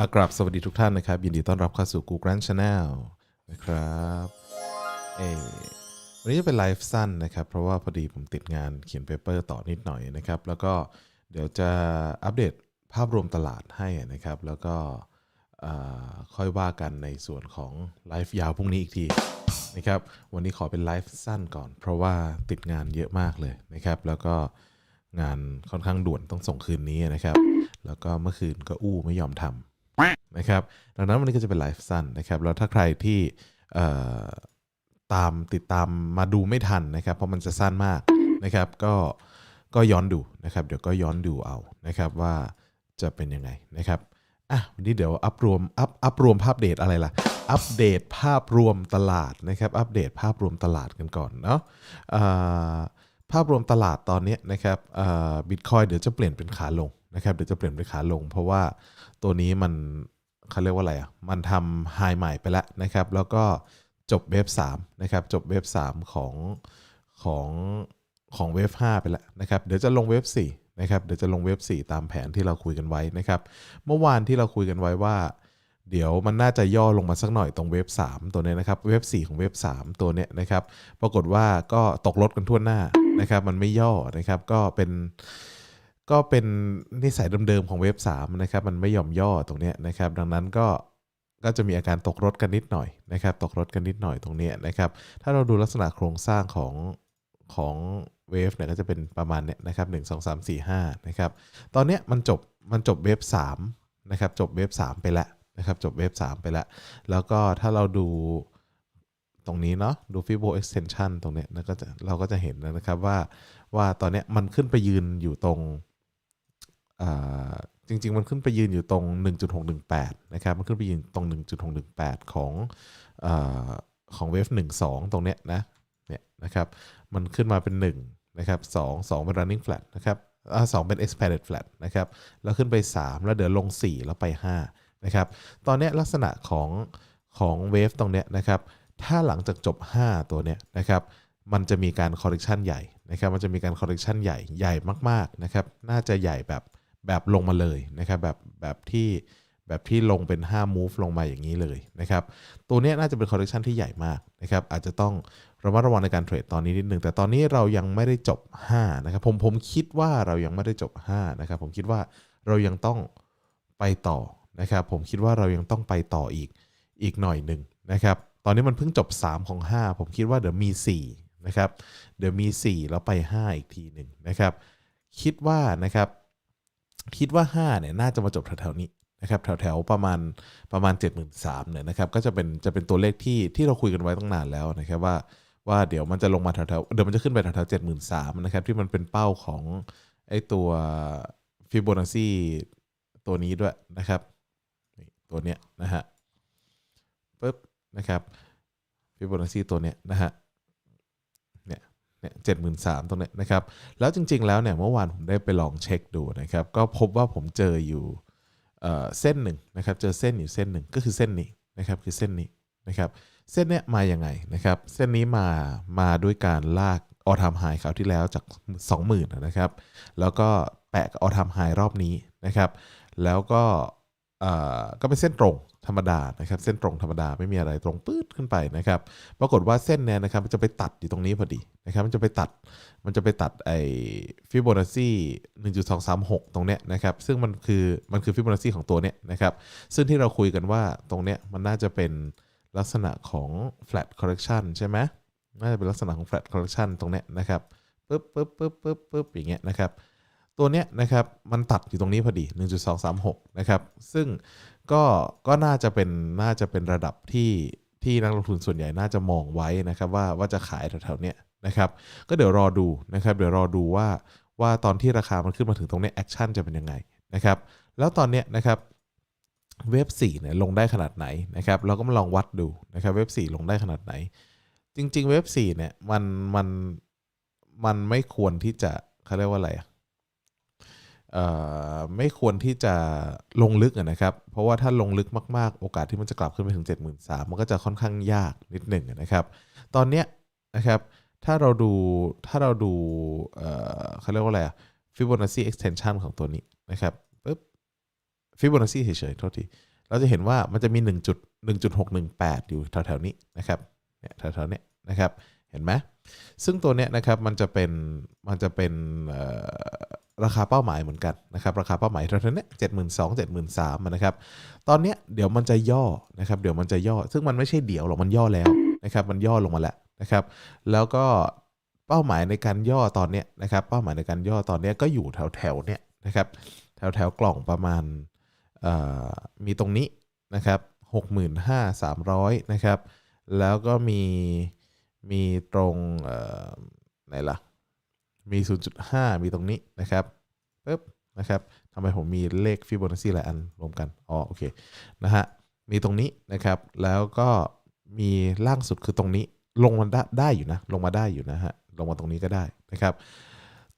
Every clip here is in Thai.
อากราบสวัสดีทุกท่านนะครับ ยินดีต้อนรับเข้าสู่ Google Channel นะครับเอวันนี้จะเป็นไลฟ์สั้นนะครับ เพราะว่าพอดีผมติดงานเขียนเปเปอร์ต่อนิดหน่อยนะครับ แล้วก็เดี๋ยวจะอัปเดตภาพรวมตลาดให้นะครับ แล้วก็ค่อยว่ากันในส่วนของไลฟ์ยาวพรุ่งนี้อีกทีนะครับวันนี้ขอเป็นไลฟ์สั้นก่อน เพราะว่าติดงานเยอะมากเลยนะครับ แล้วก็งานค่อนข้างด่วนต้องส่งคืนนี้นะครับ แล้วก็เมื่อคืนก็อู้ไม่ยอมทำ นะครับดังนั้นวันนี้ก็จะเป็นไลฟ์สั้นนะครับแล้วถ้าใครที่ตามติดตามมาดูไม่ทันนะครับ เพราะมันจะสั้นมากนะครับก็ก็ย้อนดูนะครับ เดี๋ยวก็ย้อนดูเอานะครับว่าจะเป็นยังไงนะครับอะวันนี้เดี๋ยวอัปรวมอัปอัปรวมภาพเดทอะไรล่ะอัปเดตภาพรวมตลาดนะครับอัปเดตภาพรวมตลาดกันก่อนเนาะภาพรวมตลาดตอนนี้นะครับบิตคอยเดี๋ยวจะเปลี่ยนเป็นขาลง นะครับเดี๋ยวจะเปลี่ยนเป็นขาลง เพราะว่าตัวนี้มันเขาเรียกว่าอะไรอะมันทำไฮใหม่ไปแล้วนะครับ แล้วก็จบเวฟ3นะครับจบเวฟ3ของของของเวฟ5ไปแล้วนะครับเดี๋ยวจะลงเวฟ4นะครับเดี๋ยวจะลงเวฟ4ตามแผนที่เราคุยกันไว้นะครับเมื่อวานที่เราคุยกันไว้ว่า เดี๋ยวมันน่าจะย่อลงมาสักหน่อยตรงเวฟ3ตัวเนี้ยนะครับเวฟ4ของเวฟ3ตัวเนี้ยนะครับ ปรากฏว่าก็ตกรถกันทั่วหน้านะครับ มันไม่ย่อนะครับก็เป็น ก็เป็นนิสัยเดิมๆของเว็บ3นะครับมันไม่ยอมย่อตรงเนี้ยนะครับดังนั้นก็ก็จะมีอาการตกรถกันนิดหน่อยนะครับตกรถกันนิดหน่อยตรงเนี้ยนะครับถ้าเราดูลักษณะโครงสร้างของของเวฟเนี่ยก็จะเป็นประมาณเนี้ยนะครับหนึ่งสองสามสี่ห้านะครับตอนเนี้ยมันจบมันจบเวฟสามนะครับจบเวฟสามไปแล้วนะครับจบเวฟสามไปแล้ว แล้วก็ถ้าเราดูตรงนี้เนาะดู Fibo extension ตรงเนี้ยแล้วก็จะเราก็จะเห็นนะครับว่าว่าตอนเนี้ยมันขึ้นไปยืนอยู่ตรง จริง ๆ มันขึ้นไปยืนอยู่ตรง 1.618 นะครับ มันขึ้นไปยืนตรง 1.618 ของอของเวฟ12 ตรงเนี้ยนะ เนี่ยนะครับ มันขึ้นมาเป็น 1 นะครับ 2 2 เป็น running flat นะครับอ่า2เป็น expanded flat นะครับ แล้วขึ้นไป 3 แล้วเดี๋ยวลง 4 แล้วไป 5 นะครับ ตอนเนี้ยลักษณะของของเวฟตรงเนี้ยนะครับ ถ้าหลังจากจบ 5 ตัวเนี้ยนะครับ มันจะมีการ correction ใหญ่นะครับ มันจะมีการ correction ใหญ่ ใหญ่มาก ๆ นะครับ น่าจะใหญ่แบบ แบบลงมาเลยนะครับแบบแบบที่แบบที่ลงเป็น 5 move ลงมาอย่างนี้เลยนะครับ ตัวนี้น่าจะเป็น correction ที่ใหญ่มากนะครับ อาจจะต้องระมัดระวังในการเทรดตอนนี้นิดนึง แต่ตอนนี้เรายังไม่ได้จบ 5 นะครับ ผมผมคิดว่าเรายังไม่ได้จบ 5 นะครับ ผมคิดว่าเรายังต้องไปต่อนะครับ ผมคิดว่าเรายังต้องไปต่ออีกอีกหน่อยหนึ่งนะครับ ตอนนี้มันเพิ่งจบ 3 ของ 5 ผมคิดว่าเดี๋ยวมี 4 นะครับ เดี๋ยวมี 4 แล้วไป 5 อีกทีหนึ่งนะครับ คิดว่านะครับ คิดว่า5เนี่ยน่าจะมาจบแถวๆนี้นะครับแถวๆประมาณประมาณ 73,000เนี่ยนะครับก็จะเป็นจะเป็นตัวเลขที่ที่เราคุยกันไว้ตั้งนานแล้วนะครับว่าว่าเดี๋ยวมันจะลงมาแถวๆเดี๋ยวมันจะขึ้นไปแถวๆ73,000นะครับที่มันเป็นเป้าของไอ้ตัวฟิโบนัชชีตัวนี้ด้วยนะครับตัวเนี้ยนะฮะปึ๊บนะครับฟิโบนัชชีตัวเนี้ยนะฮะ เนี่ยเจ็ดหมื่นสามตรงนี้นะครับ แล้วจริง ๆ แล้วเนี่ยเมื่อวานผมได้ไปลองเช็คดูนะครับ ก็พบว่าผมเจออยู่เเส้นหนึ่งนะครับ เจอเส้นอยู่เส้นหนึ่งก็คือเส้นนี้นะครับ คือเส้นนี้นะครับ เส้นเนี้ยมาอย่างไงนะครับ เส้นนี้มา มาด้วยการลากออทามไฮคราวที่แล้วจาก 20,000นะครับ แล้วก็แปะออทามไฮรอบนี้นะครับ แล้วก็ ก็เป็นเส้นตรงธรรมดานะครับเส้นตรงธรรมดาไม่มีอะไรตรงปื๊ดขึ้นไปนะครับปรากฏว่าเส้นเนี่ยนะครับมันจะไปตัดอยู่ตรงนี้พอดีนะครับมันจะไปตัดมันจะไปตัดไอ้ฟิโบนัชชี1.236 ตรงเนี้ยนะครับซึ่งมันคือมันคือฟิโบนัชชีของตัวเนี้ยนะครับซึ่งที่เราคุยกันว่าตรงเนี้ยมันน่าจะเป็นลักษณะของ flat correction ใช่ไหมน่าจะเป็นลักษณะของ flat correction ตรงเนี้ยนะครับปึ๊บปึ๊บปึ๊บปึ๊บปึ๊บอย่างเงี้ยนะครับ ตัวเนี้ยนะครับมันตัดอยู่ตรงนี้พอดี 1.236 นะครับ ซึ่งก็ก็น่าจะเป็นน่าจะเป็นระดับที่ที่นักลงทุนส่วนใหญ่น่าจะมองไว้นะครับว่าว่าจะขายแถวๆเนี้ยนะครับก็เดี๋ยวรอดูนะครับเดี๋ยวรอดูว่าว่าตอนที่ราคามันขึ้นมาถึงตรงนี้แอคชั่นจะเป็นยังไงนะครับแล้วตอนเนี้ยนะครับเว็บ4เนี่ยลงได้ขนาดไหนนะครับเราก็มาลองวัดดูนะครับเว็บ4ลงได้ขนาดไหน จริง ๆ เว็บ4เนี่ยมันมันมันไม่ควรที่จะเขาเรียกว่าอะไรอะ ไม่ควรที่จะลงลึกนะครับ เพราะว่าถ้าลงลึกมากๆ โอกาสที่มันจะกลับขึ้นไปถึง 73,000มันก็จะค่อนข้างยากนิดหนึ่งนะครับ ตอนเนี้ยนะครับถ้าเราดูถ้าเราดูเขาเรียกว่าอะไรอะ Fibonacci extension ของตัวนี้นะครับปึ๊บฟิโบนัชชีเฉยๆโทษทีเราจะเห็นว่ามันจะมี1จุด1.618 อยู่แถวๆนี้นะครับเนี่ยแถวๆเนี้ยนะครับเห็นไหมซึ่งตัวเนี้ยนะครับมันจะเป็นมันจะเป็น ราคาเป้าหมายเหมือนกันนะครับราคาเป้าหมายแถวๆเนี้ยเจ็ดหมื่นสองเจ็ดหมื่นสามนะครับตอนเนี้ยเดี๋ยวมันจะย่อนะครับเดี๋ยวมันจะย่อ ซึ่งมันไม่ใช่เดี๋ยวหรอกมันย่อแล้วนะครับมันย่อลงมาแล้วนะครับแล้วก็เป้าหมายในการย่อตอนเนี้ยนะครับเป้าหมายในการย่อตอนเนี้ยก็อยู่แถวแถวๆเนี้ยนะครับแถวแถวๆกล่องประมาณมีตรงนี้นะครับหกหมื่นห้าสามร้อยนะครับแล้วก็มีมีตรงไหนล่ะ มี 0.5 มีตรงนี้นะครับปึ๊บนะครับทำไมผมมีเลขฟิโบนัชชีหลายอันรวมกัน อ๋อ โอเค นะฮะ มีตรงนี้นะครับ แล้วก็มีล่างสุดคือตรงนี้ ลงมาได้ได้อยู่นะ ลงมาได้อยู่นะฮะ ลงมาตรงนี้ก็ได้นะครับ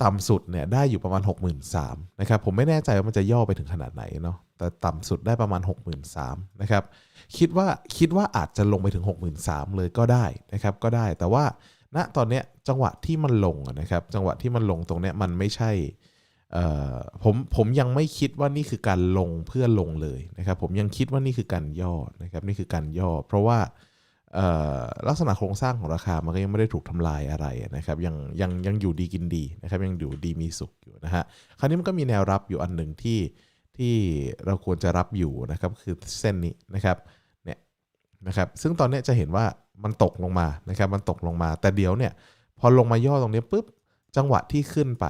ต่ำสุดเนี่ยได้อยู่ประมาณ 63,000นะครับ ผมไม่แน่ใจว่ามันจะย่อไปถึงขนาดไหนเนาะ แต่ต่ำสุดได้ประมาณ 63,000นะครับ คิดว่าคิดว่าอาจจะลงไปถึง 63,000เลยก็ได้นะครับ ก็ได้ แต่ว่า ณตอนเนี้ยจังหวะที่มันลงนะครับจังหวะที่มันลงตรงเนี้ยมันไม่ใช่ผมผมยังไม่คิดว่านี่คือการลงเพื่อลงเลยนะครับผมยังคิดว่านี่คือการย่อนะครับนี่คือการย่อ เพราะว่าลักษณะโครงสร้างของราคามันก็ยังไม่ได้ถูกทำลายอะไรนะครับยังยังยังอยู่ดีกินดีนะครับยังอยู่ดีมีสุขอยู่นะฮะคราวนี้มันก็มีแนวรับอยู่อันหนึ่งที่ที่เราควรจะรับอยู่นะครับคือเส้นนี้นะครับ นะครับซึ่งตอนนี้จะเห็นว่ามันตกลงมานะครับมันตกลงมา แต่เดี๋ยวเนี่ยพอลงมาย่อตรงนี้ปุ๊บจังหวะที่ขึ้นไป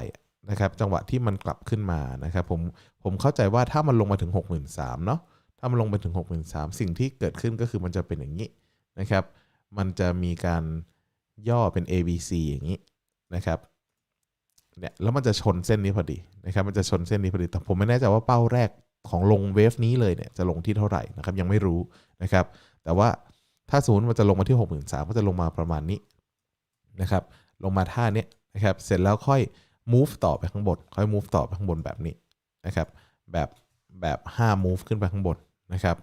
นะครับจังหวะที่มันกลับขึ้นมานะครับผมผมเข้าใจว่าถ้ามันลงมาถึง 63,000เนาะถ้ามันลงไปถึง 63,000 สิ่งที่เกิดขึ้นก็คือมันจะเป็นอย่างนี้นะครับ มันจะมีการย่อเป็น ABC อย่างนี้นะครับเนี่ยแล้วมันจะชนเส้นนี้พอดีนะครับมันจะชนเส้นนี้พอดีแต่ผมไม่แน่ใจว่าเป้าแรกของลงเวฟนี้เลยเนี่ยจะลงที่เท่าไหร่นะครับยังไม่รู้นะครับ แต่ว่าถ้าสมมติมันจะลงมาที่ 63,000ก็จะลงมาประมาณนี้นะครับ ลงมาท่าเนี้ยนะครับ เสร็จแล้วค่อย move ต่อไปข้างบน ค่อย move ต่อไปข้างบนแบบนี้นะครับ แบบแบบ5 move ขึ้นไปข้างบนนะครับ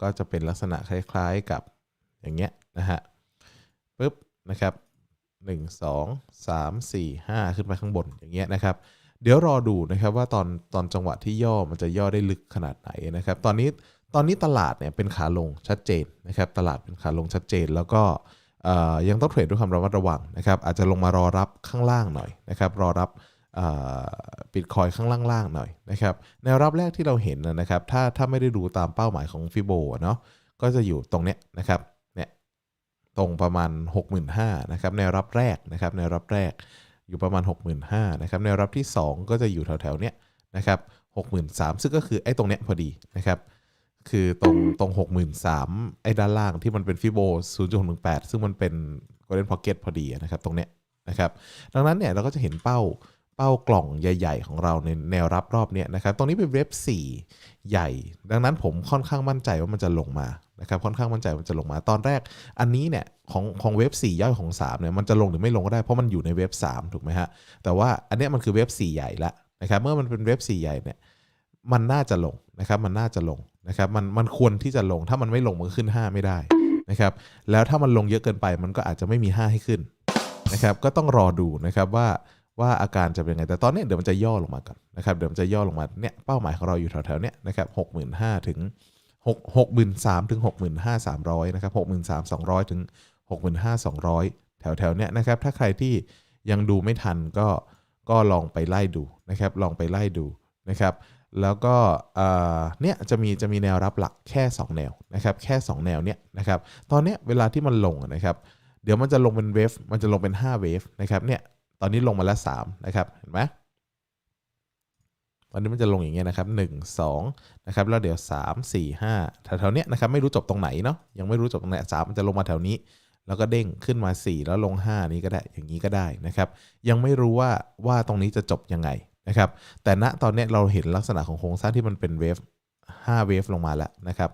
ก็จะเป็นลักษณะคล้ายๆกับอย่างเงี้ยนะฮะปึ๊บนะครับ 1 2 3 4 5 ขึ้นไปข้างบนอย่างเงี้ยนะครับ เดี๋ยวรอดูนะครับว่าตอนตอนจังหวะที่ย่อมันจะย่อได้ลึกขนาดไหนนะครับ ตอนนี้ ตอนนี้ตลาดเนี่ยเป็นขาลงชัดเจนนะครับตลาดเป็นขาลงชัดเจน แล้วก็ยังต้องเทรดด้วยความระมัดระวังนะครับอาจจะลงมารอรับข้างล่างหน่อยนะครับรอรับบิตคอยข้างล่างๆหน่อยนะครับแนวรับแรกที่เราเห็นนะนะครับถ้าถ้าไม่ได้ดูตามเป้าหมายของฟิโบเนาะก็จะอยู่ตรงเนี้ยนะครับเนี่ยตรงประมาณ 65,000นะครับแนวรับแรกนะครับแนวรับแรกอยู่ประมาณ 65,000นะครับแนวรับที่ 2 ก็จะอยู่แถวๆเนี้ยนะครับ63,000ซึ่งก็คือไอ้ตรงเนี้ยพอดีนะครับ คือตรงตรง63,000ไอ้ด้านล่างที่มันเป็นฟิโบ0.18ซึ่งมันเป็น Golden Pocket พอดีนะครับตรงเนี้ยนะครับดังนั้นเนี่ยเราก็จะเห็นเป้าเป้ากล่องใหญ่ ๆ ของเราในแนวรับรอบเนี้ยนะครับตรงนี้เป็นเว็บ4 ใหญ่ ดังนั้นผมค่อนข้างมั่นใจว่ามันจะลงมานะครับค่อนข้างมั่นใจมันจะลงมาตอนแรก อันนี้เนี่ยของของเว็บ4ย่อยของ3เนี่ยมันจะลงหรือไม่ลงก็ได้เพราะมันอยู่ในเว็บ 3 ถูกไหมฮะแต่ว่าอันเนี้ยมันคือเว็บ4 ใหญ่ละนะครับเมื่อมันเป็นเว็บ4 ใหญ่เนี่ยมันน่าจะลงนะครับมันน่าจะลง นะครับมันมันควรที่จะลงถ้ามันไม่ลงมันขึ้น 5 ไม่ได้นะครับแล้วถ้ามันลงเยอะเกินไปมันก็อาจจะไม่มี 5 ให้ขึ้นนะครับก็ต้องรอดูนะครับว่าว่าอาการจะเป็นยังไง แต่ตอนนี้เดี๋ยวมันจะย่อลงมาก่อนนะครับเดี๋ยวมันจะย่อลงมาเนี่ยเป้าหมายของเราอยู่แถวๆเนี้ยนะครับหกหมื่นห้าถึงหกหกหมื่นสามถึงหกหมื่นห้าสามร้อยนะครับหกหมื่นสามสองร้อยถึงหกหมื่นห้าสองร้อยแถวๆเนี้ยนะครับถ้าใครที่ยังดูไม่ทันก็ก็ลองไปไล่ดูนะครับลองไปไล่ดูนะครับ แล้วก็เนี่ยจะมีจะมีแนวรับหลักแค่ 2 แนวนะครับแค่ 2 แนวเนี่ยนะครับตอนเนี้ยเวลาที่มันลงนะครับเดี๋ยวมันจะลงเป็นเวฟมันจะลงเป็น5เวฟนะครับเนี่ยตอนนี้ลงมาแล้ว3นะครับเห็นไหมตอนนี้มันจะลงอย่างเงี้ยนะครับ1 2นะครับแล้วเดี๋ยว 3 4 5แถวๆเนี้ยนะครับไม่รู้จบตรงไหนเนาะยังไม่รู้จบตรงไหนสามมันจะลงมาแถวนี้ แล้วก็เด้งขึ้นมา 4 แล้วลง 5 นี้ก็ได้อย่างนี้ก็ได้นะครับยังไม่รู้ว่าว่าตรงนี้จะจบยังไง นะครับแต่ณตอนนี้เราเห็นลักษณะของโครงสร้างที่มันเป็นเวฟ5เวฟลงมาแล้วนะครับ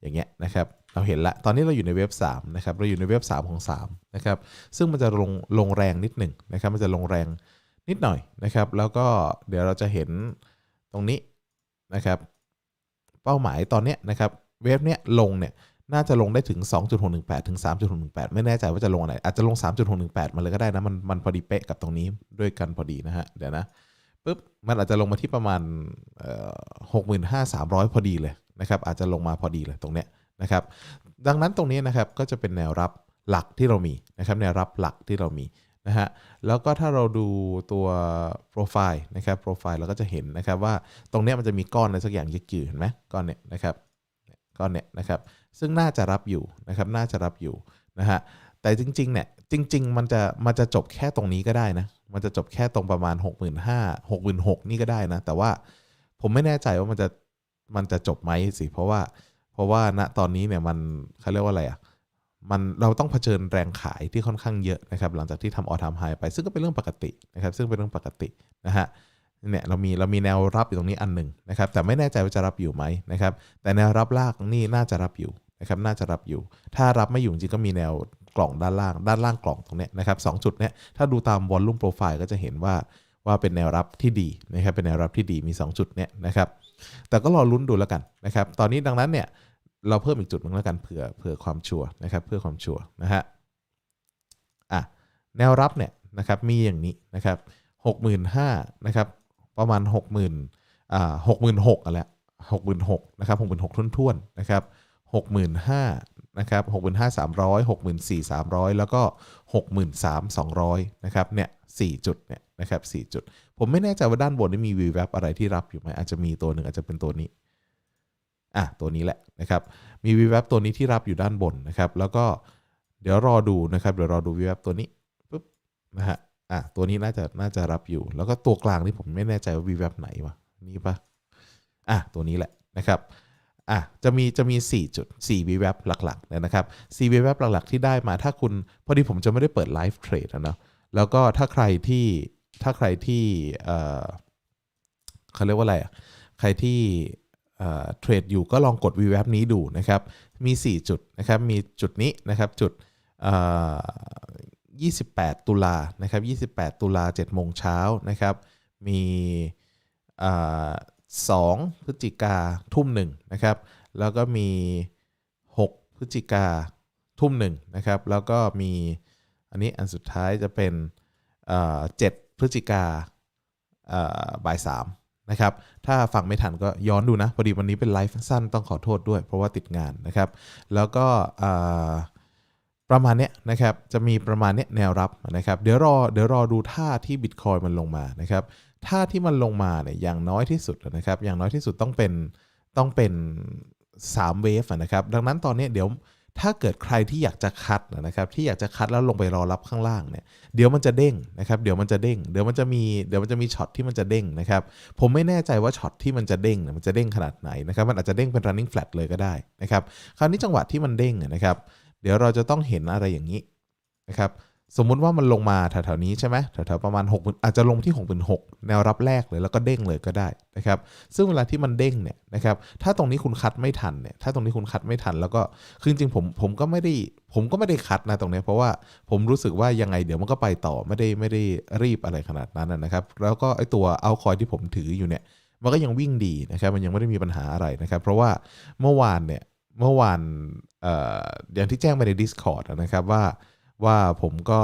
อย่างเงี้ยนะครับเราเห็นละตอนนี้เราอยู่ในเวฟ3นะครับเราอยู่ในเวฟ3ของ3นะครับซึ่งมันจะลงลงแรงนิดหนึ่งนะครับมันจะลงแรงนิดหน่อยนะครับแล้วก็เดี๋ยวเราจะเห็นตรงนี้นะครับเป้าหมายตอนเนี้ยนะครับเวฟเนี้ยลงเนี่ยน่าจะลงได้ถึง 2.618 ถึง 3.618 ไม่แน่ใจว่าจะลงอันไหนอาจจะลง 3.618 มาเลยก็ได้นะมันมันพอดีเป๊ะกับตรงนี้ด้วยกันพอดีนะฮะเดี๋ยวนะ ปุ๊บมันอาจจะลงมาที่ประมาณหกหมื่นห้าสามร้อยพอดีเลยนะครับอาจจะลงมาพอดีเลยตรงเนี้ยนะครับดังนั้นตรงนี้นะครับก็จะเป็นแนวรับหลักที่เรามีนะครับแนวรับหลักที่เรามีนะฮะแล้วก็ถ้าเราดูตัวโปรไฟล์นะครับโปรไฟล์เราก็จะเห็นนะครับว่าตรงเนี้ยมันจะมีก้อนอะไรสักอย่างยึกยือเห็นไหมก้อนเนี้ยนะครับก้อนเนี้ยนะครับซึ่งน่าจะรับอยู่นะครับน่าจะรับอยู่นะฮะแต่จริงๆเนี่ยจริง ๆ มันจะมันจะจบแค่ตรงนี้ก็ได้นะ มันจะจบแค่ตรงประมาณ 6 5 0 0 0 6 6 0นี่ก็ได้นะ แต่ว่าผมไม่แน่ใจว่ามันจะมันจะจบไหมสิ เพราะว่าเพราะว่าณตอนนี้เนี่ยมันเขาเรียกว่าอะไรอะมันเราต้องเผชิญแรงขายที่ค่อนข้างเยอะนะครับ หลังจากที่ทำออทามไฮไป ซึ่งก็เป็นเรื่องปกตินะครับ ซึ่งเป็นเรื่องปกตินะฮะเนี่ยเรามีเรามีแนวรับอยู่ตรงนี้อันหนึ่งนะครับ แต่ไม่แน่ใจว่าจะรับอยู่ไหมนะครับ แต่แนวรับลากนี่น่าจะรับอยู่นะครับ น่าจะรับอยู่ ถ้ารับไม่อยู่จริงก็มีแนว กล่องด้านล่าง ด้านล่างกล่องตรงเนี้ยนะครับสจุดเนี้ยถ้าดูตามวอลลุ่มโปรไฟล์ก็จะเห็นว่าว่าเป็นแนวรับที่ดีนะครับเป็นแนวรับที่ดีมี 2 จุดเนี้ยนะครับแต่ก็รอลุ้นดูแล้วกันนะครับตอนนี้ดังนั้นเนี่ยเราเพิ่มอีกจุดนึงแล้วกันเผื่อเผื่อความชัวร์นะครับเพื่อความชัวร์นะฮะอะแนวรับเนี่ยนะครับมีอย่างนี้นะครับหกหมื่นห้านะครับประมาณหกหมื่นอ่าหกหมื่นหกอะไรหกหมื่นหกนะครับหกหมื่นหกทุ่นๆนะครับหกหมื่นห้า นะครับหกหมื่นห้าสามร้อยหกหมื่นสี่สามร้อยแล้วก็หกหมื่นสามสองร้อยนะครับเนี่ยสี่จุดเนี่ยนะครับสี่จุด ผมไม่แน่ใจว่าด้านบนนี่มีวีแวบอะไรที่รับอยู่ไหมอาจจะมีตัวหนึ่งอาจจะเป็นตัวนี้อะตัวนี้แหละนะครับมีวีแวบตัวนี้ที่รับอยู่ด้านบนนะครับ แล้วก็เดี๋ยวรอดูนะครับเดี๋ยวรอดูวีแวบตัวนี้ปุ๊บนะฮะอะตัวนี้น่าจะน่าจะรับอยู่ แล้วก็ตัวกลางที่ผมไม่แน่ใจว่าวีแวบไหนวะนี่ปะอะตัวนี้แหละนะครับ อะจะมีจะมี 4 จุด4วีแวบหลักๆนะครับ4วีแวบหลักๆ ที่ได้มาถ้าคุณ พอดีผมจะไม่ได้เปิดไลฟ์เทรดนะเนาะแล้วก็ถ้าใครที่ถ้าใครที่เอ่อเขาเรียกว่าอะไรอะใครที่เทรดอยู่ก็ลองกด v w a p นี้ดูนะครับ มี 4 จุดนะครับ มีจุดนี้นะครับจุด28 ตุลานะครับ28 ตุลา7โมงเช้านะครับ มี 2 พฤศจิกาทุ่มหนึ่งนะครับ แล้วก็มี 6 พฤศจิกาทุ่มหนึ่งนะครับ แล้วก็มีอันนี้อันสุดท้ายจะเป็น7พฤศจิกาบ่ายสามนะครับ ถ้าฟังไม่ทันก็ย้อนดูนะ พอดีวันนี้เป็นไลฟ์สั้นต้องขอโทษด้วย เพราะว่าติดงานนะครับ แล้วก็ประมาณเนี้ยนะครับ จะมีประมาณเนี้ยแนวรับนะครับ เดี๋ยวรอเดี๋ยวรอดูท่าที่บิตคอยมันลงมานะครับ ท่าที่มันลงมาเนี่ยอย่างน้อยที่สุดนะครับอย่างน้อยที่สุดต้องเป็นต้องเป็น3เวฟนะครับดังนั้นตอนนี้เดี๋ยวถ้าเกิดใครที่อยากจะคัดนะครับที่อยากจะคัดแล้วลงไปรอรับข้างล่างเนี่ยเดี๋ยวมันจะเด้งนะครับเดี๋ยวมันจะเด้งเดี๋ยวมันจะมีเดี๋ยวมันจะมีช็อตที่มันจะเด้งนะครับผมไม่แน่ใจว่าช็อตที่มันจะเด้งมันจะเด้งขนาดไหนนะครับมันอาจจะเด้งเป็น running flat เลยก็ได้นะครับคราวนี้จังหวะที่มันเด้งนะครับเดี๋ยวเราจะต้องเห็นอะไรอย่างนี้นะครับ สมมุติว่ามันลงมาแถวๆนี้ใช่ไหมแถวๆประมาณ6อาจจะลงที่ 6 6 0 0แนวรับแรกเลยแล้วก็เด้งเลยก็ได้นะครับซึ่งเวลาที่มันเด้งเนี่ยนะครับถ้าตรงนี้คุณคัดไม่ทันเนี่ยถ้าตรงนี้คุณคัดไม่ทัน แล้วก็คือจริงผมผมก็ไม่ได้ผมก็ไม่ได้คัดนะตรงนี้ เพราะว่าผมรู้สึกว่ายังไงเดี๋ยวมันก็ไปต่อไม่ได้ไม่ได้รีบอะไรขนาดนั้นนะครับ แล้วก็ไอตัวเอาคอยที่ผมถืออยู่เนี่ยมันก็ยังวิ่งดีนะครับมันยังไม่ได้มีปัญหาอะไรนะครับ เพราะว่าเมื่อวานเนี่ยเมื่อวานอย่างที่แจ้งไปใน Discord นะครับว่า ว่าผมก็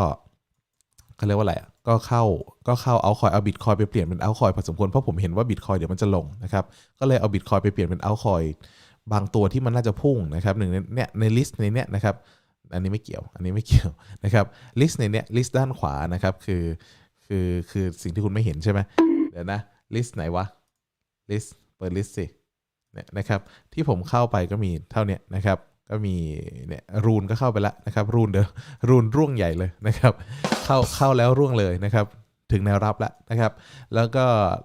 เขาเรียกว่าอะไรก็เข้าก็เข้าเอาคอยเอาบิตคอยไปเปลี่ยนเป็นเอาคอยพอสมควรเพราะผมเห็นว่าบิตคอยเดี๋ยวมันจะลงนะครับก็เลยเอาบิตคอยไปเปลี่ยนเป็นเอาคอยบางตัวที่มันน่าจะพุ่งนะครับหนึ่งในเนี่ยในลิสต์ในเนี้ยนะครับอันนี้ไม่เกี่ยวอันนี้ไม่เกี่ยวนะครับลิสต์ในเนี้ยลิสต์ด้านขวานะครับคือคือคือสิ่งที่คุณไม่เห็นใช่ไหมเดี๋ยวนะลิสต์ไหนวะลิสต์เปิดลิสต์สิเนี่ยนะครับที่ผมเข้าไปก็มีเท่านี้นะครับ ก็มีเนี่ยรูนก็เข้าไปแล้วนะครับ รูนเดอรูนร่วงใหญ่เลยนะครับ เข้าเข้าแล้วร่วงเลยนะครับ ถึงแนวรับแล้วนะครับ แล้วก็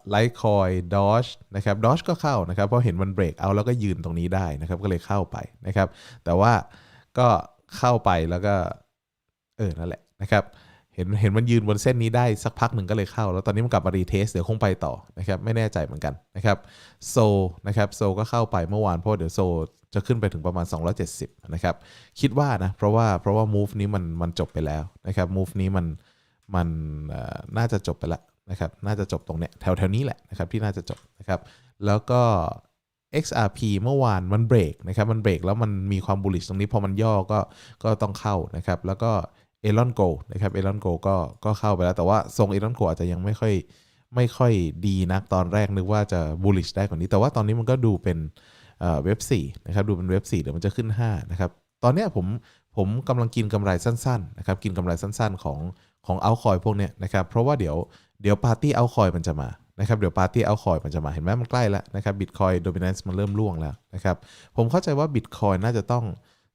ไลท์คอยดอชนะครับดอชก็เข้านะครับเพราะเห็นมันเบรกเอาแล้วก็ยืนตรงนี้ได้นะครับ ก็เลยเข้าไปนะครับ แต่ว่าก็เข้าไปแล้วก็ เออนั่นแหละนะครับ เห็นเห็นมันยืนบนเส้นนี้ได้สักพักหนึ่งก็เลยเข้า แล้วตอนนี้มันกลับมารีเทสเดี๋ยวคงไปต่อนะครับไม่แน่ใจเหมือนกันนะครับโซนะครับโซก็เข้าไปเมื่อวานเพราะเดี๋ยวโซจะขึ้นไปถึงประมาณ 270นะครับคิดว่านะเพราะว่าเพราะว่า move นี้มันมันจบไปแล้วนะครับ move นี้มันมันน่าจะจบไปแล้วนะครับน่าจะจบตรงเนี้ยแถวแถวนี้แหละนะครับที่น่าจะจบนะครับแล้วก็ XRP เมื่อวานมันเบรกนะครับมันเบรกแล้วมันมีความบูลลิชตรงนี้พอมันย่อก็ก็ต้องเข้านะครับแล้วก็ เอลอนโกนะครับเอลอนโกก็ก็เข้าไปแล้ว แต่ว่าทรงเอลอนโกอาจจะยังไม่ค่อยไม่ค่อยดีนักตอนแรกนึกว่าจะ bullish ได้กว่านี้ แต่ว่าตอนนี้มันก็ดูเป็นเว็บ4นะครับดูเป็นเว็บ4เดี๋ยวมันจะขึ้น 5 นะครับ ตอนนี้ผมผมกำลังกินกำไรสั้นๆนะครับกินกำไรสั้นๆของของเอาคอยพวกเนี้ยนะครับเพราะว่าเดี๋ยวเดี๋ยวปาร์ตี้เอาคอยมันจะมานะครับเดี๋ยวปาร์ตี้เอาคอยมันจะมาเห็นไหมมันใกล้แล้วนะครับบิตคอยโดมิเนนซ์มันเริ่มล่วงแล้วนะครับผมเข้าใจว่าบิตคอยน่าจะต้อง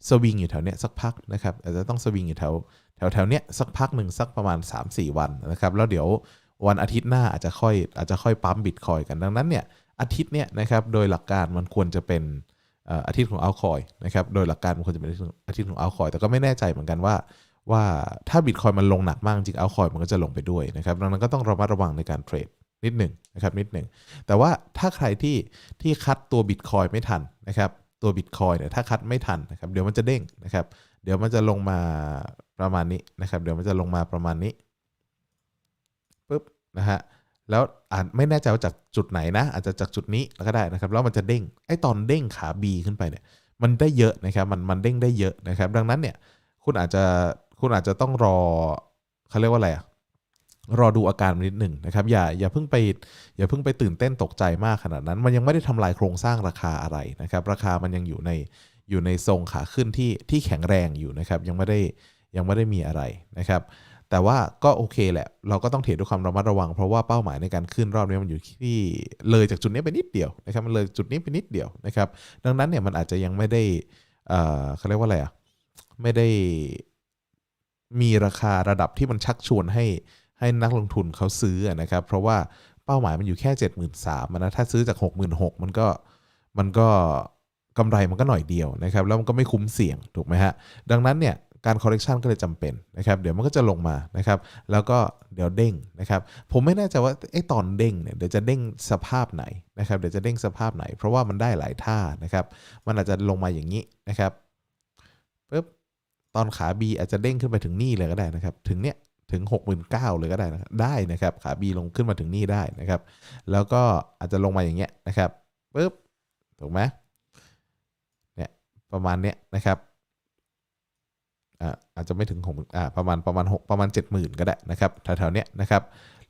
สวิงอยู่แถวเนี้ยสักพักนะครับอาจจะต้องสวิงอยู่แถวแถวแถวเนี้ยสักพักหนึ่งสักประมาณ 3-4 วันนะครับแล้วเดี๋ยววันอาทิตย์หน้าอาจจะค่อยอาจจะค่อยปั๊มบิตคอยกันดังนั้นเนี่ยอาทิตย์เนี้ยนะครับโดยหลักการมันควรจะเป็นเอ่ออาทิตย์ของเอาคอยนะครับโดยหลักการมันควรจะเป็นอาทิตย์ของเอาคอยแต่ก็ไม่แน่ใจเหมือนกันว่าว่าถ้าบิตคอยมันลงหนักมากจริงเอาคอยมันก็จะลงไปด้วยนะครับดังนั้นก็ต้องระมัดระวังในการเทรดนิดหนึ่งนะครับนิดหนึ่งแต่ว่าถ้าใครที่ที่คัดตัวบิตคอยไม่ทันนะครับ ตัวบิตคอยเนี่ยถ้าคัดไม่ทันนะครับเดี๋ยวมันจะเด้งนะครับ เดี๋ยวมันจะลงมาประมาณนี้นะครับ เดี๋ยวมันจะลงมาประมาณนี้ปุ๊บนะฮะแล้วอาจไม่แน่ใจว่าจากจุดไหนนะ อาจจะจากจุดนี้แล้วก็ได้นะครับ แล้วมันจะเด้งไอ้ตอนเด้งขา B ขึ้นไปเนี่ยมันได้เยอะนะครับมันมันเด้งได้เยอะนะครับ ดังนั้นเนี่ยคุณอาจจะคุณอาจจะต้องรอเขาเรียกว่าอะไรอะ รอดูอาการมันนิดหนึ่งนะครับอย่าอย่าเพิ่งไปอย่าเพิ่งไปตื่นเต้นตกใจมากขนาดนั้น มันยังไม่ได้ทำลายโครงสร้างราคาอะไรนะครับราคามันยังอยู่ในอยู่ในทรงขาขึ้นที่ที่แข็งแรงอยู่นะครับยังไม่ได้ยังไม่ได้มีอะไรนะครับแต่ว่าก็โอเคแหละ เราก็ต้องเทรดด้วยความระมัดระวัง เพราะว่าเป้าหมายในการขึ้นรอบนี้มันอยู่ที่เลยจากจุดนี้ไปนิดเดียวนะครับมันเลยจุดนี้ไปนิดเดียวนะครับดังนั้นเนี่ยมันอาจจะยังไม่ได้เอ่อเขาเรียกว่าอะไรอะไม่ได้มีราคาระดับที่มันชักชวนให้ ให้นักลงทุนเขาซื้อนะครับ เพราะว่าเป้าหมายมันอยู่แค่ 7 3 0 0 0นะถ้าซื้อจาก 66,000มันก็มันก็กำไรมันก็หน่อยเดียวนะครับ แล้วมันก็ไม่คุ้มเสี่ยงถูกไหมฮะดังนั้นเนี่ยการ correction ก็เลยจำเป็นนะครับ เดี๋ยวมันก็จะลงมานะครับ แล้วก็เดี๋ยวเด้งนะครับ ผมไม่แน่ใจว่าไอ้ตอนเด้งเนี่ยเดี๋ยวจะเด้งสภาพไหนนะครับ เดี๋ยวจะเด้งสภาพไหน เพราะว่ามันได้หลายท่านะครับ มันอาจจะลงมาอย่างนี้นะครับปุ๊บตอนขา B อาจจะเด้งขึ้นไปถึงนี่เลยก็ได้นะครับ ถึงเนี้ย ถึง 69,000เลยก็ได้นะได้นะครับขา B ลงขึ้นมาถึงนี่ได้นะครับ แล้วก็อาจจะลงมาอย่างเงี้ยนะครับปุ๊บถูกไหมเนี่ยประมาณเนี้ยนะครับอ่าอาจจะไม่ถึงหกอ่าประมาณประมาณหกประมาณเจ็ดหมื่นก็ได้นะครับแถวๆเนี้ยนะครับ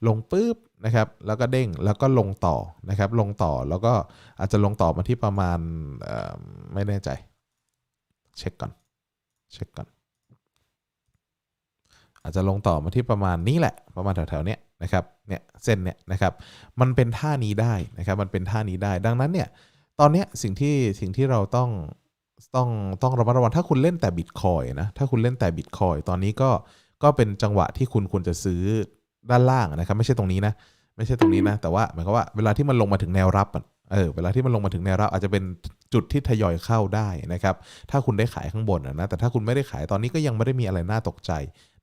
ลงปุ๊บนะครับแล้วก็เด้งแล้วก็ลงต่อนะครับลงต่อแล้วก็อาจจะลงต่อมาที่ประมาณอ่อไม่แน่ใจ เช็คก่อนเช็คก่อน อาจจะลงต่อมาที่ประมาณนี้แหละ ประมาณแถวๆเนี้ยนะครับเนี่ยเส้นเนี้ยนะครับมันเป็นท่านี้ได้นะครับมันเป็นท่านี้ได้ ดังนั้นเนี่ยตอนเนี้ยสิ่งที่สิ่งที่เราต้องต้องต้องระมัดระวังถ้าคุณเล่นแต่บิตคอยนะถ้าคุณเล่นแต่บิตคอยตอนนี้ก็ก็เป็นจังหวะที่คุณควรจะซื้อด้านล่างนะครับ ไม่ใช่ตรงนี้นะ ไม่ใช่ตรงนี้นะ แต่ว่าหมายความว่าเวลาที่มันลงมาถึงแนวรับเออเวลาที่มันลงมาถึงแนวรับอาจจะเป็นจุดที่ทยอยเข้าได้นะครับ ถ้าคุณได้ขายข้างบนนะ แต่ถ้าคุณไม่ได้ขายตอนนี้ก็ยังไม่ได้มีอะไรน่าตกใจ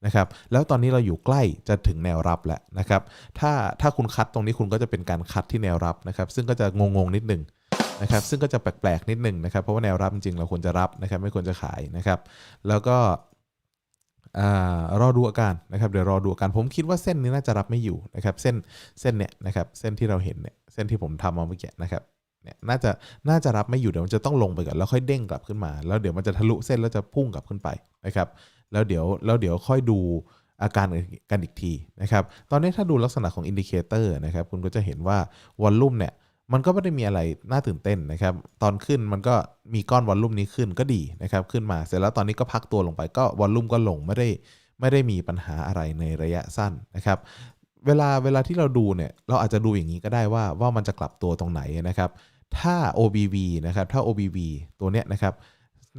นะครับ แล้วตอนนี้เราอยู่ใกล้จะถึงแนวรับแล้วนะครับ ถ้าถ้าคุณคัดตรงนี้คุณก็จะเป็นการคัดที่แนวรับนะครับ ซึ่งก็จะงงๆนิดนึงนะครับ ซึ่งก็จะแปลกๆนิดนึงนะครับ เพราะว่าแนวรับจริงๆเราควรจะรับนะครับ ไม่ควรจะขายนะครับ แล้วก็อ่ารอดูอาการนะครับ เดี๋ยวรอดูอาการ ผมคิดว่าเส้นนี้น่าจะรับไม่อยู่นะครับ เส้นเส้นเนี่ยนะครับ เส้นที่เราเห็นเนี่ย ส้นที่ผมทำมาเมื่อกี้นะครับเนี่ยน่าจะน่าจะรับไม่อยู่เดี๋ยวมันจะต้องลงไปก่อนแล้วค่อยเด้งกลับขึ้นมา แล้วเดี๋ยวมันจะทะลุเส้นแล้วจะพุ่งกลับขึ้นไปนะครับ แล้วเดี๋ยวแล้วเดี๋ยวค่อยดูอาการกันอีกทีนะครับ ตอนนี้ถ้าดูลักษณะของอินดิเคเตอร์นะครับ คุณก็จะเห็นว่าวอลลุ่มเนี่ยมันก็ไม่ได้มีอะไรน่าตื่นเต้นนะครับ ตอนขึ้นมันก็มีก้อนวอลลุ่มนี้ขึ้นก็ดีนะครับ ขึ้นมาเสร็จแล้วตอนนี้ก็พักตัวลงไปก็วอลลุ่มก็ลงไม่ได้ไม่ได้มีปัญหาอะไรในระยะสั้นนะครับ เวลาเวลาที่เราดูเนี่ยเราอาจจะดูอย่างนี้ก็ได้ว่าว่ามันจะกลับตัวตรงไหนนะครับ ถ้า OBV นะครับถ้า OBV ตัวเนี้ยนะครับ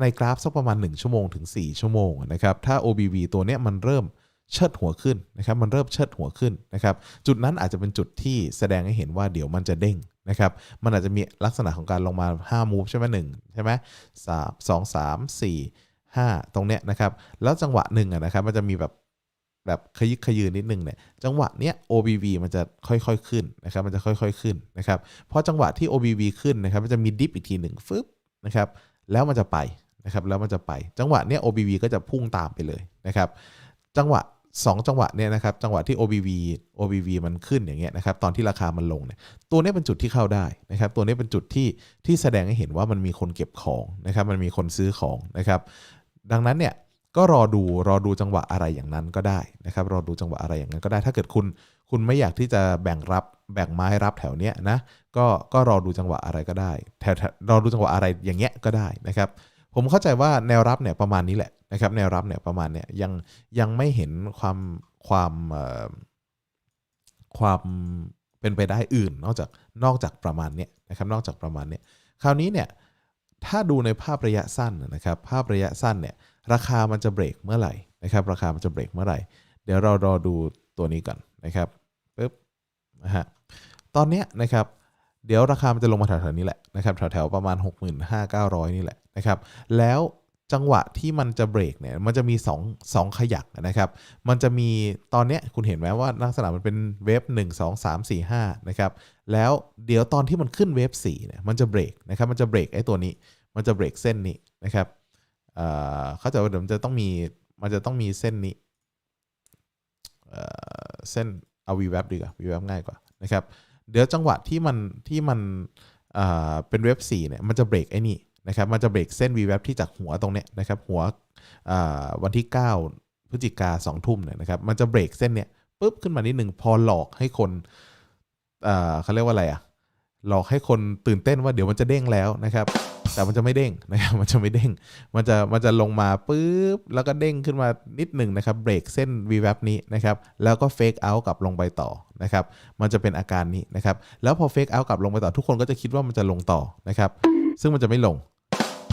ในกราฟสักประมาณ 1 ชั่วโมงถึง 4 ชั่วโมงนะครับถ้า OBV ตัวเนี้ยมันเริ่มเชิดหัวขึ้นนะครับมันเริ่มเชิดหัวขึ้นนะครับจุดนั้นอาจจะเป็นจุดที่แสดงให้เห็นว่าเดี๋ยวมันจะเด้งนะครับมันอาจจะมีลักษณะของการลงมา5 move ใช่ไหมหนึ่งใช่ไหมสามสองสามสี่ห้าตรงเนี้ยนะครับแล้วจังหวะหนึ่งอะนะครับมันจะมีแบบ แบบขยิกขยืนนิดนึงเนี่ยจังหวะเนี้ย OBV มันจะค่อยๆขึ้นนะครับมันจะค่อยๆขึ้นนะครับพอจังหวะที่ OBV ขึ้นนะครับมันจะมีดิฟอีกทีหนึ่งฟึบนะครับแล้วมันจะไปนะครับแล้วมันจะไป จังหวะเนี้ย OBV ก็จะพุ่งตามไปเลยนะครับจังหวะ 2 จังหวะเนี่ยนะครับจังหวะที่ OBV OBV มันขึ้นอย่างเงี้ยนะครับตอนที่ราคามันลงเนี่ยตัวเนี้ยเป็นจุดที่เข้าได้นะครับตัวเนี้ยเป็นจุดที่ที่แสดงให้เห็นว่ามันมีคนเก็บของนะครับมันมีคนซื้อของนะครับดังนั้นเนี่ย ก็รอดูรอดูจังหวะอะไรอย่างนั้นก็ได้นะครับ รอดูจังหวะอะไรอย่างนั้นก็ได้ ถ้าเกิดคุณคุณไม่อยากที่จะแบ่งรับแบ่งไม้รับแถวเนี้ยนะก็ก็รอดูจังหวะอะไรก็ได้แถวรอดูจังหวะอะไรอย่างเงี้ยก็ได้นะครับ ผมเข้าใจว่าแนวรับเนี่ยประมาณนี้แหละนะครับแนวรับเนี่ยประมาณเนี่ยยังยังไม่เห็นความความความเป็นไปได้อื่น นอกจากนอกจากประมาณเนี้ยนะครับนอกจากประมาณเนี้ยคราวนี้เนี่ยถ้าดูในภาพระยะสั้นนะครับภาพระยะสั้นเนี่ย ราคามันจะเบรกเมื่อไหร่นะครับ ราคามันจะเบรกเมื่อไหร่ เดี๋ยวเรารอดูตัวนี้ก่อนนะครับปึ๊บนะฮะตอนเนี้ยนะครับเดี๋ยวราคามันจะลงมาแถวๆนี้แหละนะครับแถวๆประมาณ 65,900 นี่แหละนะครับ แล้วจังหวะที่มันจะเบรกเนี่ยมันจะมี2 2ขยักนะครับ มันจะมีตอนเนี้ยคุณเห็นไหมว่าลักษณะมันเป็นเวฟ1 2 3 4 5นะครับแล้วเดี๋ยวตอนที่มันขึ้นเวฟ4เนี่ยมันจะเบรกนะครับมันจะเบรกไอ้ตัวนี้ มันจะเบรกเส้นนี้นะครับ เข้าใจว่าเดี๋ยวมันจะต้องมีมันจะต้องมีเส้นนี้เเส้นเอาวีแวบดีกว่าวีแวบง่ายกว่านะครับเดี๋ยวจังหวะที่มันที่มันเเป็นเว็บ4เนี่ยมันจะเบรกไอ้นี่นะครับมันจะเบรกเส้น v w a p ที่จากหัวตรงเนี้ยนะครับหัววันที่ 9 พฤศจิกาสองทุ่มเนี่ยนะครับมันจะเบรกเส้นเนี้ยปุ๊บขึ้นมานิดหนึ่งพอหลอกให้คนเเขาเรียกว่าอะไรอะหลอกให้คนตื่นเต้นว่าเดี๋ยวมันจะเด้งแล้วนะครับ แต่มันจะไม่เด้งนะครับมันจะไม่เด้ง มันจะมันจะลงมาปุ๊บแล้วก็เด้งขึ้นมานิดหนึ่งนะครับเบรกเส้น v w a p นี้นะครับแล้วก็เฟกเอาท์กลับลงไปต่อนะครับมันจะเป็นอาการนี้นะครับแล้วพอเฟกเอาท์กลับลงไปต่อทุกคนก็จะคิดว่ามันจะลงต่อนะครับซึ่งมันจะไม่ลง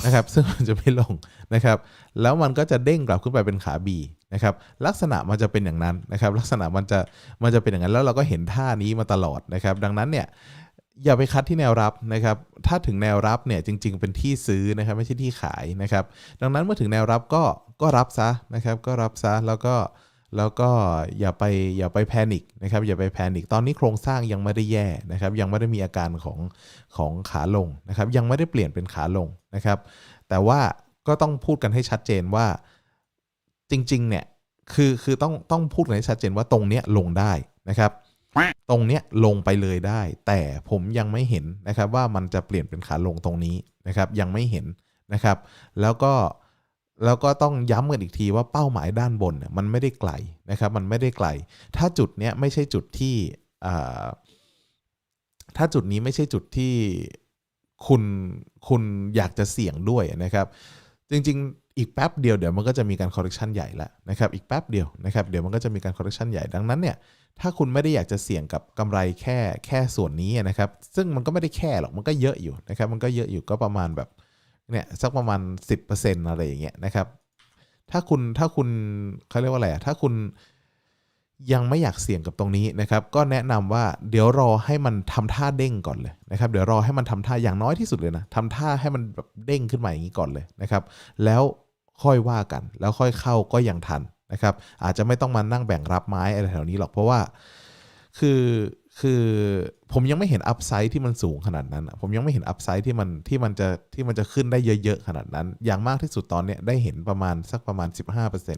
นะครับซึ่งมันจะไม่ลงนะครับแล้วมันก็จะเด้งกลับขึ้นไปเป็นขา B นะครับลักษณะมันจะเป็นอย่างนั้นนะครับลักษณะมันจะมันจะเป็นอย่างนั้นแล้วเราก็เห็นท่านี้มาตลอดนะครับดังนั้นเนี่ย อย่าไปคัดที่แนวรับนะครับ ถ้าถึงแนวรับเนี่ยจริง ๆ เป็นที่ซื้อนะครับไม่ใช่ที่ขายนะครับ ดังนั้นเมื่อถึงแนวรับก็ก็รับซะนะครับ ก็รับซะแล้วก็แล้วก็อย่าไปอย่าไปแพนิคนะครับอย่าไปแพนิคตอนนี้โครงสร้างยังไม่ได้แย่นะครับ ยังไม่ได้มีอาการของของขาลงนะครับ ยังไม่ได้เปลี่ยนเป็นขาลงนะครับ แต่ว่าก็ต้องพูดกันให้ชัดเจนว่าจริงๆเนี่ยคือคือต้องต้องพูดกันให้ชัดเจนว่าตรงเนี้ยลงได้นะครับ ตรงเนี้ยลงไปเลยได้ แต่ผมยังไม่เห็นนะครับว่ามันจะเปลี่ยนเป็นขาลงตรงนี้นะครับยังไม่เห็นนะครับ แล้วก็แล้วก็ต้องย้ำกันอีกทีว่าเป้าหมายด้านบนเนี่ยมันไม่ได้ไกลนะครับ มันไม่ได้ไกล ถ้าจุดเนี้ยไม่ใช่จุดที่ถ้าจุดนี้ไม่ใช่จุดที่คุณคุณอยากจะเสี่ยงด้วยนะครับ จริงๆ อีกแป๊บเดียวเดี๋ยวมันก็จะมีการคอร์เรคชันใหญ่แล้วนะครับอีกแป๊บเดียวนะครับเดี๋ยวมันก็จะมีการคอร์เรคชันใหญ่ดังนั้นเนี่ยถ้าคุณไม่ได้อยากจะเสี่ยงกับกำไรแค่แค่ส่วนนี้นะครับซึ่งมันก็ไม่ได้แค่หรอกมันก็เยอะอยู่นะครับมันก็เยอะอยู่ก็ประมาณแบบเนี่ยสักประมาณ 10%อะไรอย่างเงี้ยนะครับถ้าคุณถ้าคุณเขาเรียกว่าอะไรอะถ้าคุณยังไม่อยากเสี่ยงกับตรงนี้นะครับ ก็แนะนำว่าเดี๋ยวรอให้มันทำท่าเด้งก่อนเลยนะครับ เดี๋ยวรอให้มันทำท่าอย่างน้อยที่สุดเลยนะทำท่าให้มันแบบเด้งขึ้นมาอย่างนี้ก่อนเลยนะครับ แล้ว ค่อยว่ากัน แล้วค่อยเข้าก็ยังทันนะครับ อาจจะไม่ต้องมานั่งแบ่งรับไม้อะไรแถวนี้หรอกเพราะว่าคือคือผมยังไม่เห็นอัพไซด์ที่มันสูงขนาดนั้น ผมยังไม่เห็นอัพไซด์ที่มันที่มันจะที่มันจะขึ้นได้เยอะๆขนาดนั้น อย่างมากที่สุดตอนเนี้ยได้เห็นประมาณสักประมาณ 15%น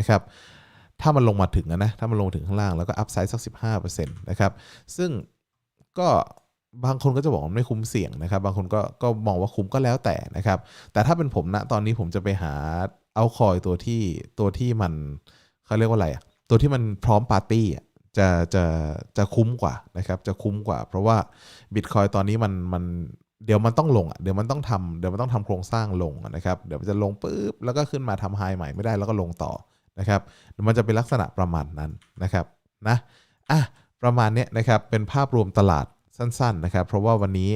ะครับถ้ามันลงมาถึงนะถ้ามันลงถึงข้างล่างแล้วก็อัพไซด์สัก 15%นะครับซึ่งก็ บางคนก็จะบอกว่าไม่คุ้มเสี่ยงนะครับ บางคนก็ก็มองว่าคุ้มก็แล้วแต่นะครับ แต่ถ้าเป็นผมนะตอนนี้ผมจะไปหาเอาคอยตัวที่ตัวที่มันเขาเรียกว่าอะไรอะตัวที่มันพร้อมปาร์ตี้จะจะจะคุ้มกว่านะครับจะคุ้มกว่า เพราะว่าบิตคอยตอนนี้มันมันเดี๋ยวมันต้องลงอะเดี๋ยวมันต้องทำเดี๋ยวมันต้องทำโครงสร้างลงนะครับเดี๋ยวมันจะลงปุ๊บแล้วก็ขึ้นมาทำไฮใหม่ไม่ได้แล้วก็ลงต่อนะครับมันจะเป็นลักษณะประมาณนั้นนะครับนะอะประมาณนี้นะครับเป็นภาพรวมตลาด สั้นๆนะครับ เพราะว่าวันนี้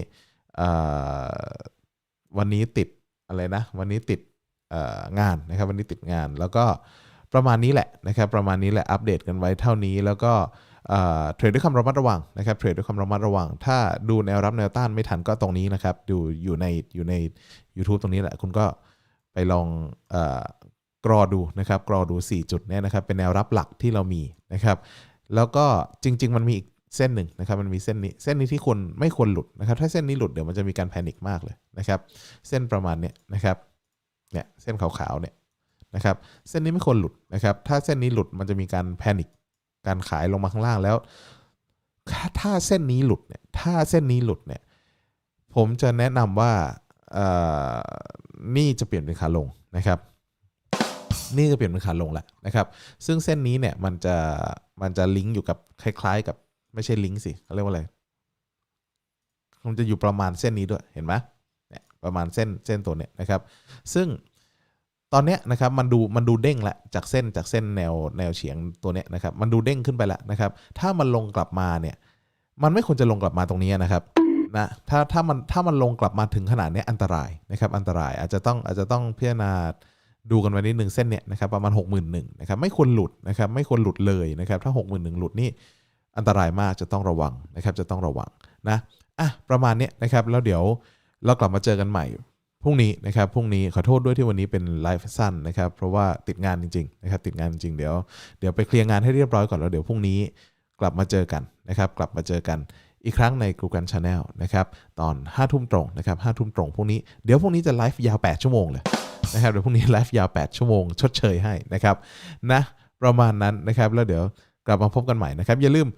วันนี้ติดอะไรนะวันนี้ติดงานนะครับ วันนี้ติดงานแล้วก็ประมาณนี้แหละนะครับ ประมาณนี้แหละอัปเดตกันไว้เท่านี้แล้วก็เทรดด้วยความระมัดระวังนะครับเทรดด้วยความระมัดระวัง ถ้าดูแนวรับแนวต้านไม่ทันก็ตรงนี้นะครับ ดูอยู่ในอยู่ใน YouTube ตรงนี้แหละ คุณก็ไปลองอกรอดูนะครับ กรอดู 4 จุดเนี่ยนะครับ เป็นแนวรับหลักที่เรามีนะครับ แล้วก็จริง ๆ มันมีอีก เส้นหนึ่งนะครับมันมีเส้นนี้เส้นนี้ที่ควรไม่ควรหลุดนะครับ ถ้าเส้นนี้หลุดเดี๋ยวมันจะมีการแพนิคมากเลยนะครับ เส้นประมาณเนี้ยนะครับเนี่ยเส้นขาวๆเนี่ยนะครับ เส้นนี้ไม่ควรหลุดนะครับ ถ้าเส้นนี้หลุดมันจะมีการแพนิคการขายลงมาข้างล่างแล้ว ถ้าเส้นนี้หลุดเนี่ยถ้าเส้นนี้หลุดเนี่ยผมจะแนะนำว่านี่จะเปลี่ยนเป็นขาลงนะครับ นี่จะเปลี่ยนเป็นขาลงแล้วนะครับ ซึ่งเส้นนี้เนี่ยมันจะมันจะลิงก์อยู่กับคล้าย ๆ กับ ไม่ใช่ลิงก์สิเขาเรียกว่าอะไรมันจะอยู่ประมาณเส้นนี้ด้วยเห็นไหมเนี่ยประมาณเส้นเส้นตัวเนี้ยนะครับ ซึ่งตอนเนี้ยนะครับมันดูมันดูเด้งละจากเส้นจากเส้นแนวแนวเฉียงตัวเนี้ยนะครับ มันดูเด้งขึ้นไปล้วนะครับ ถ้ามันลงกลับมาเนี่ย มันไม่ควรจะลงกลับมาตรงนี้นะครับนะถ้าถ้ามันถ้ามันลงกลับมาถึงขนาดนี้อันตรายนะครับ อันตรายอาจจะต้องอาจจะต้องพิจารณาดูกันไว้นิดหนึ่งเส้นเนี้ยนะครับประมาณ 6 1 0 0 0นะครับไม่ควรหลุดนะครับไม่ควรหลุดเลยนะครับถ้า 6 1 0 0 0หลุดนี่ อันตรายมากจะต้องระวังนะครับจะต้องระวังนะอะประมาณนี้นะครับแล้วเดี๋ยวเรากลับมาเจอกันใหม่พรุ่งนี้นะครับพรุ่งนี้ขอโทษด้วยที่วันนี้เป็นไลฟ์สั้นนะครับเพราะว่าติดงานจริงๆนะครับติดงานจริง เดี๋ยวเดี๋ยวไปเคลียร์งานให้เรียบร้อยก่อนแล้วเดี๋ยวพรุ่งนี้กลับมาเจอกันนะครับกลับมาเจอกันอีกครั้งใน Google Channel นะครับตอน5ทุ่มตรงนะครับ5ทุ่มตรงพรุ่งนี้เดี๋ยวพรุ่งนี้จะไลฟ์ยาว 8 ชั่วโมงเลยนะครับเดี๋ยวพรุ่งนี้ไลฟ์ยาว 8 ชั่วโมง ชดเชยให้นะครับนะประมาณนั้นนะครับแล้วเดี๋ยว กลับมาพบกันใหม่นะครับ อย่าลืม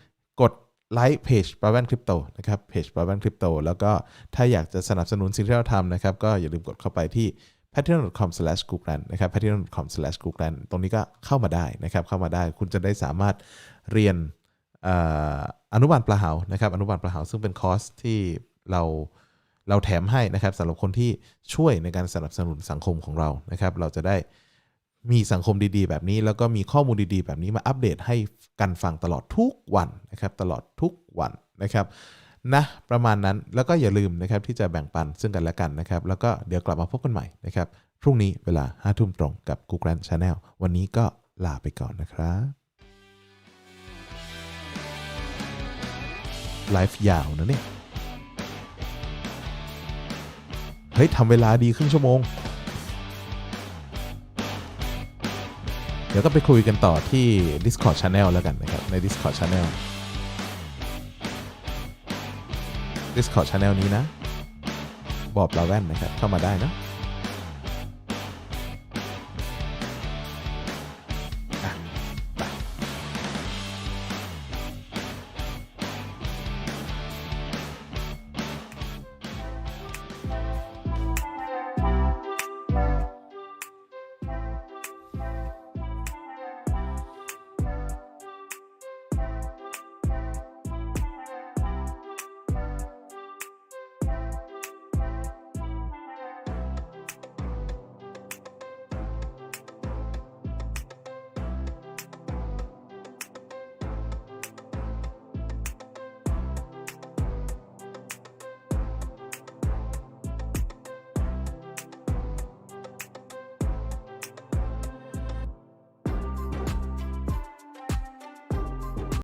กดไลค์เพจปาแวนคริปโตนะครับเพจปาแวนคริปโตแล้วก็ถ้าอยากจะสนับสนุนสิ่งที่เราทำนะครับ ก็อย่าลืมกดเข้าไปที่ patreon.com/google นะครับ patreon.com/google ตรงนี้ก็เข้ามาได้นะครับ เข้ามาได้คุณจะได้สามารถเรียนออนุบาลปลาเหานะครับ อนุบาลปลาเหาซึ่งเป็นคอร์สที่เราเราแถมให้นะครับสำหรับคนที่ช่วยในการสนับสนุนสังคมของเรานะครับ เราจะได้ มีสังคมดีๆ แบบนี้ แล้วก็มีข้อมูลดีๆ แบบนี้มาอัปเดตให้กันฟังตลอดทุกวันนะครับ ตลอดทุกวันนะครับนะประมาณนั้นแล้วก็อย่าลืมนะครับที่จะแบ่งปันซึ่งกันและกันนะครับ แล้วก็เดี๋ยวกลับมาพบกันใหม่นะครับ พรุ่งนี้เวลา5้าทุ่มตรงกับ Google Channel วันนี้ก็ลาไปก่อนนะครับไลฟ์ยาวนะเนี่ยเฮ้ยทำเวลาดีครึ่งชั่วโมง ดี๋ยวก็ไปคุยกันต่อที่ Discord Channel แล้วกันนะครับ ใน Discord Channel Discord Channel นี้นะ บอบลาแว่นนะครับ เข้ามาได้นะ